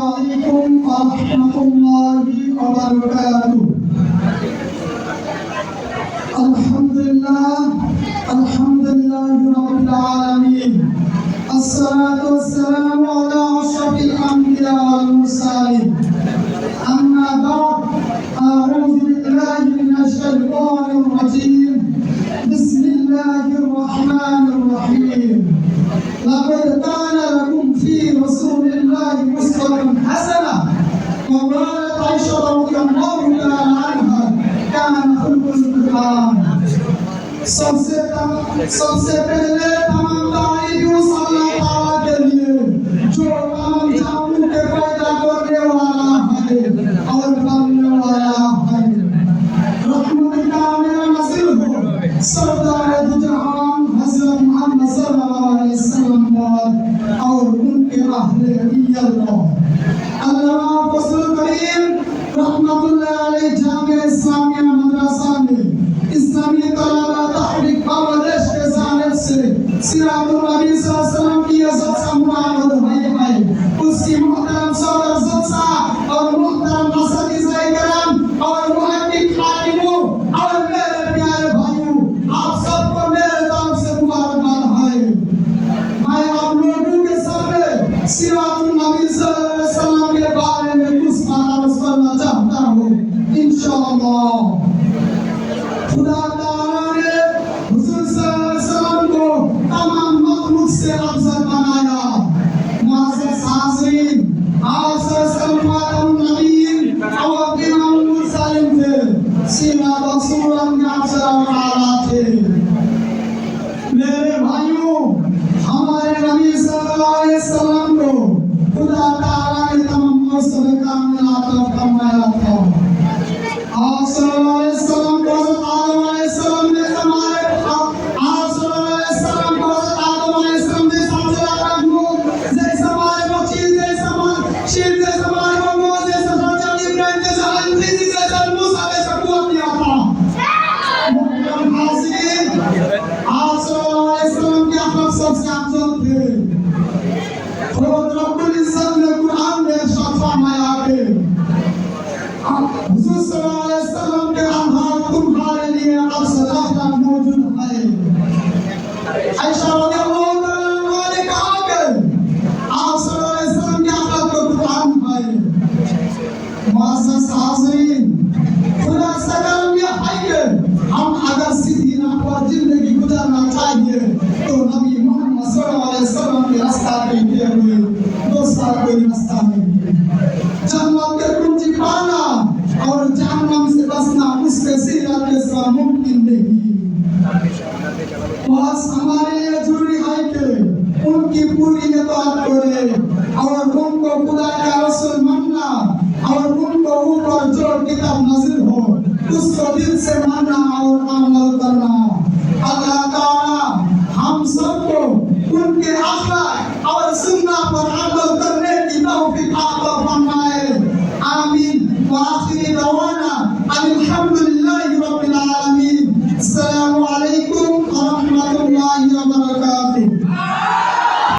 عليكم ورحمة الله وبركاته الحمد لله الحمد لله رب العالمين الصلاة والسلام على أشرف الأنبياء والمرسلين أما بعد أعوذ بالله من الشيطان الرجيم بسم الله الرحمن الرحيم لقد كان सबसे सबसे पहले तमाम तारीफों अल्लाह ताला के लिए जो तमाम जामुन के पैदा करने वाला है और बनने वाला है रहमत का मेरा नसीब हो सरदार जहान हजरत मोहम्मद सल्लल्लाहु अलैहि वसल्लम और उनके अहले अल्लाह अल्लाह फजल करीम रहमतुल्लाह अलैह जामे इस्लामिया मदरसा में इस्लामिया সিরাতুল নবী সাল্লাল্লাহু আলাইহি ওয়াসাল্লাম কি ইজ্জত আচ্ছা, আমরা আমাদের ভাইয়ে পাই উসকি মুহতারাম সালার ইজ্জত সা আর মুহতারাম মাসাদি জাইকরাম আর মুহাদ্দিক খাতিমু আর মেরে प्यारे भाइयों आप सबको मेरे नाम से मुबारकबाद है मैं आप लोगों के सामने सिरातुल नबी सल्लल्लाहु अलैहि वसल्लम के बारे में कुछ बात करना चाहता हूं इंशाल्लाह खुदा ताला ने तमाम सदका में आता फरमाया था हम अगर सीधी राह पर जिंदगी गुजारना चाहिए कोई रास्ता नहीं जन्नत के कुंजी पाना और जहन्नम से बचना उसके सीरत के सिवा मुमकिन नहीं बस हमारे लिए जरूरी है कि उनकी पूरी इताअत करें और उनको खुदा का रसूल मानना और उनको ऊपर जो किताब नाजिल हो उसको दिल से मानना और